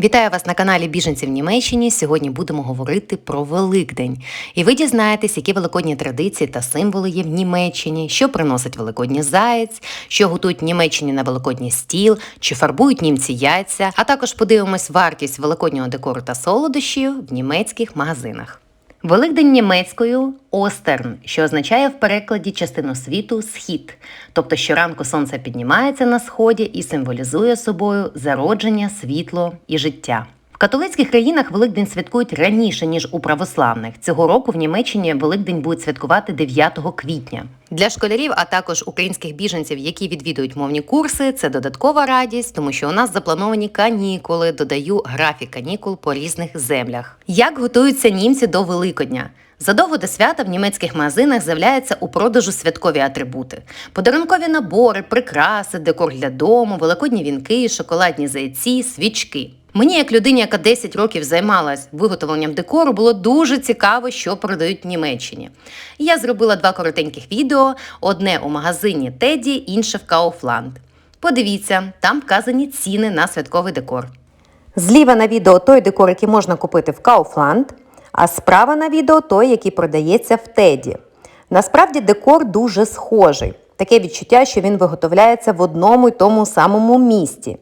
Вітаю вас на каналі Біженці в Німеччині. Сьогодні будемо говорити про Великдень. І ви дізнаєтесь, які великодні традиції та символи є в Німеччині, що приносить великодній заєць, що готують в Німеччині на великодній стіл, чи фарбують німці яйця, а також подивимось вартість великоднього декору та солодощів в німецьких магазинах. Великдень німецькою Остерн, що означає в перекладі частину світу схід, тобто щоранку сонце піднімається на сході і символізує собою зародження, світло і життя. Католицьких країнах Великдень святкують раніше ніж у православних. Цього року в Німеччині Великдень будуть святкувати 9 квітня. Для школярів, а також українських біженців, які відвідують мовні курси, це додаткова радість, тому що у нас заплановані канікули. Додаю графік канікул по різних землях. Як готуються німці до Великодня? Задовго до свята в німецьких магазинах з'являються у продажу святкові атрибути: подарункові набори, прикраси, декор для дому, великодні вінки, шоколадні зайці, свічки. Мені, як людині, яка 10 років займалась виготовленням декору, було дуже цікаво, що продають в Німеччині. Я зробила два коротеньких відео: одне у магазині Теді, інше в Кауфланд. Подивіться, там вказані ціни на святковий декор. Зліва на відео той декор, який можна купити в Kaufland, а справа на відео той, який продається в Теді. Насправді декор дуже схожий. Таке відчуття, що він виготовляється в одному й тому самому місті.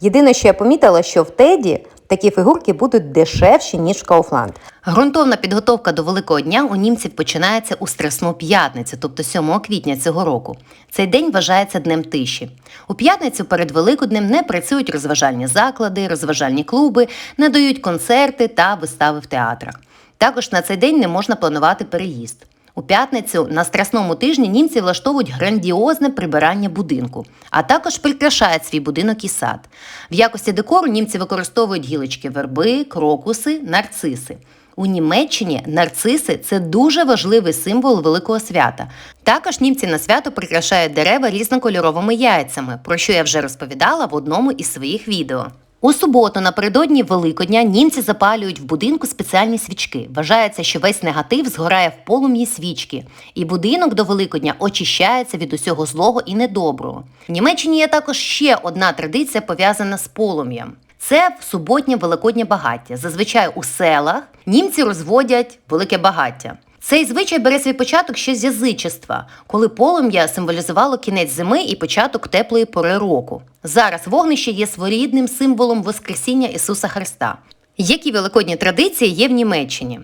Єдине, що я помітила, що в Теді такі фігурки будуть дешевші, ніж Kaufland. Грунтовна підготовка до Великого дня у німців починається у Страсну п'ятницю, тобто 7 квітня цього року. Цей день вважається днем тиші. У п'ятницю перед Великоднем не працюють розважальні заклади, розважальні клуби, не дають концерти та вистави в театрах. Також на цей день не можна планувати переїзд. У п'ятницю на страсному тижні німці влаштовують грандіозне прибирання будинку, а також прикрашають свій будинок і сад. В якості декору німці використовують гілочки верби, крокуси, нарциси. У Німеччині нарциси це дуже важливий символ великого свята. Також німці на свято прикрашають дерева різнокольоровими яйцями, про що я вже розповідала в одному із своїх відео. У суботу напередодні Великодня німці запалюють в будинку спеціальні свічки. Вважається, що весь негатив згорає в полум'ї свічки, і будинок до Великодня очищається від усього злого і недоброго. В Німеччині є також ще одна традиція пов'язана з полум'ям. Це в суботнє великоднє багаття. Зазвичай у селах німці розводять велике багаття. Цей звичай бере свій початок ще з язичества, коли полум'я символізувало кінець зими і початок теплої пори року. Зараз вогнище є своєрідним символом Воскресіння Ісуса Христа. Які великодні традиції є в Німеччині?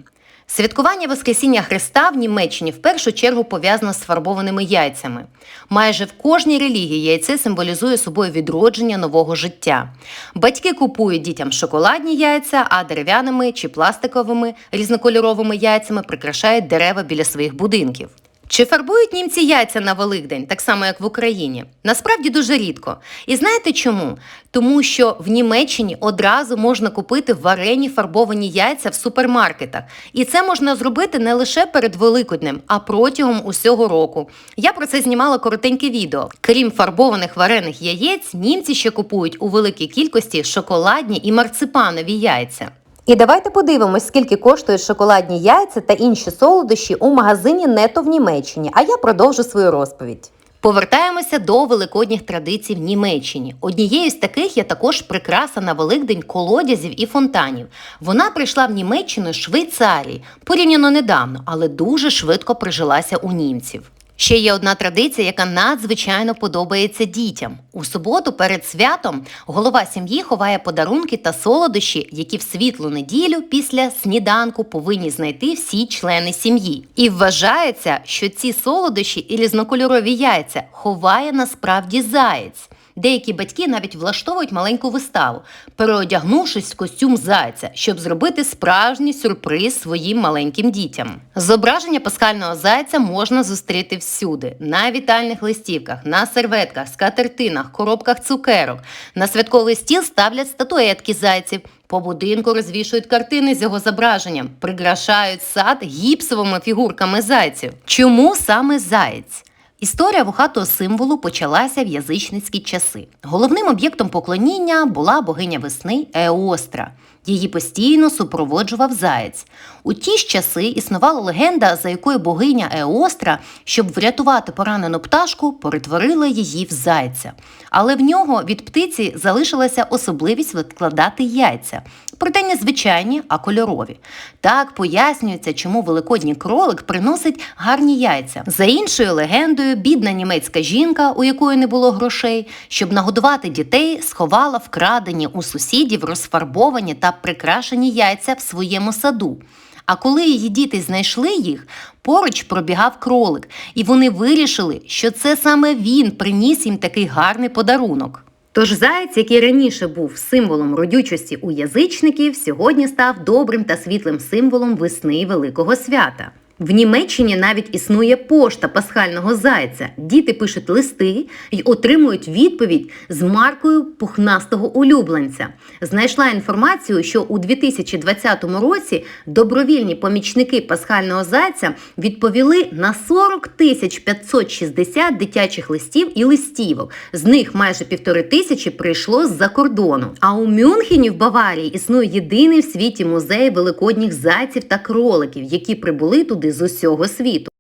Святкування Воскресіння Христа в Німеччині в першу чергу пов'язано з фарбованими яйцями. Майже в кожній релігії яйце символізує собою відродження нового життя. Батьки купують дітям шоколадні яйця, а дерев'яними чи пластиковими різнокольоровими яйцями прикрашають дерева біля своїх будинків. Чи фарбують німці яйця на Великдень, так само як в Україні? Насправді дуже рідко. І знаєте чому? Тому що в Німеччині одразу можна купити варені фарбовані яйця в супермаркетах. І це можна зробити не лише перед Великоднем, а протягом усього року. Я про це знімала коротеньке відео. Крім фарбованих варених яєць, німці ще купують у великій кількості шоколадні і марципанові яйця. І давайте подивимось, скільки коштують шоколадні яйця та інші солодощі у магазині Нето в Німеччині. А я продовжу свою розповідь. Повертаємося до великодніх традицій в Німеччині. Однією з таких є також прикраса на Великдень колодязів і фонтанів. Вона прийшла в Німеччину з Швейцарії порівняно недавно, але дуже швидко прижилася у німців. Ще є одна традиція, яка надзвичайно подобається дітям. У суботу перед святом голова сім'ї ховає подарунки та солодощі, які в світлу неділю після сніданку повинні знайти всі члени сім'ї. І вважається, що ці солодощі і різнокольорові яйця ховає насправді заєць. Деякі батьки навіть влаштовують маленьку виставу, переодягнувшись в костюм зайця, щоб зробити справжній сюрприз своїм маленьким дітям. Зображення пасхального зайця можна зустріти всюди: на вітальних листівках, на серветках, скатертинах, коробках цукерок. На святковий стіл ставлять статуетки зайців. По будинку розвішують картини з його зображенням, прикрашають сад гіпсовими фігурками зайців. Чому саме заєць? Історія вухатого символу почалася в язичницькі часи. Головним об'єктом поклоніння була богиня весни Еостра. Її постійно супроводжував заєць. У ті ж часи існувала легенда, за якою богиня Еостра, щоб врятувати поранену пташку, перетворила її в зайця. Але в нього від птиці залишилася особливість відкладати яйця, проте не звичайні, а кольорові. Так пояснюється, чому великодній кролик приносить гарні яйця. За іншою легендою, бідна німецька жінка, у якої не було грошей, щоб нагодувати дітей, сховала вкрадені у сусідів розфарбовані та прикрашені яйця в своєму саду. А коли її діти знайшли їх, поруч пробігав кролик, і вони вирішили, що це саме він приніс їм такий гарний подарунок. Тож заєць, який раніше був символом родючості у язичників, сьогодні став добрим та світлим символом весни і великого свята. В Німеччині навіть існує пошта пасхального зайця. Діти пишуть листи і отримують відповідь з маркою пухнастого улюбленця. Знайшла інформацію, що у 2020 році добровільні помічники пасхального зайця відповіли на 40 тисяч 560 дитячих листів і листівок. З них майже півтори тисячі прийшло з-за кордону. А у Мюнхені в Баварії існує єдиний в світі музей великодніх зайців та кроликів, які прибули туди з усього світу.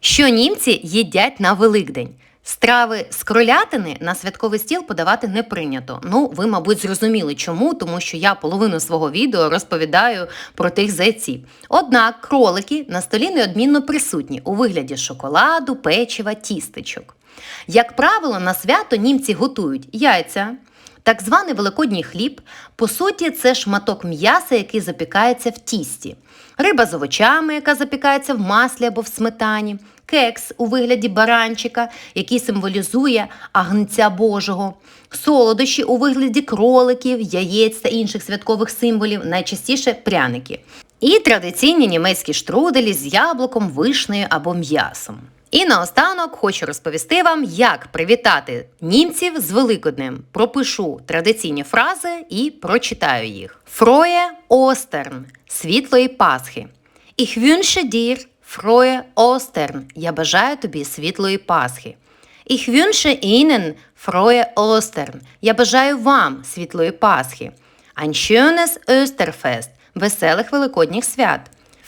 Що німці їдять на Великдень? Страви з кролятини на святковий стіл подавати не прийнято. Ну, ви, мабуть, зрозуміли чому, тому що я половину свого відео розповідаю про тих зайців. Однак кролики на столі неодмінно присутні у вигляді шоколаду, печива, тістечок. Як правило, на свято німці готують яйця, так званий великодній хліб, по суті, це шматок м'яса, який запікається в тісті, риба з овочами, яка запікається в маслі або в сметані, кекс у вигляді баранчика, який символізує агнця Божого, солодощі у вигляді кроликів, яєць та інших святкових символів, найчастіше пряники. І традиційні німецькі штруделі з яблуком, вишнею або м'ясом. І наостанок хочу розповісти вам, як привітати німців з Великоднем. Пропишу традиційні фрази і прочитаю їх. Фроє Остерн світлої Пасхи. Ich wünsche dir frohe Ostern. Я бажаю тобі світлої Пасхи. Ich wünsche Ihnen frohe Ostern. Я бажаю вам світлої Пасхи. Ein schönes Österfest. Веселих великодніх свят.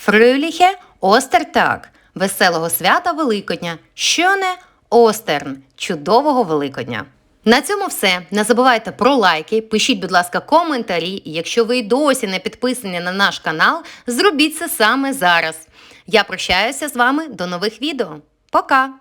Fröhliche Ostertag. Веселого свята Великодня. що не Остерн, Чудового Великодня. На цьому все. Не забувайте про лайки, пишіть, будь ласка, коментарі. І якщо ви й досі не підписані на наш канал, зробіть це саме зараз. Я прощаюся з вами до нових відео. Пока!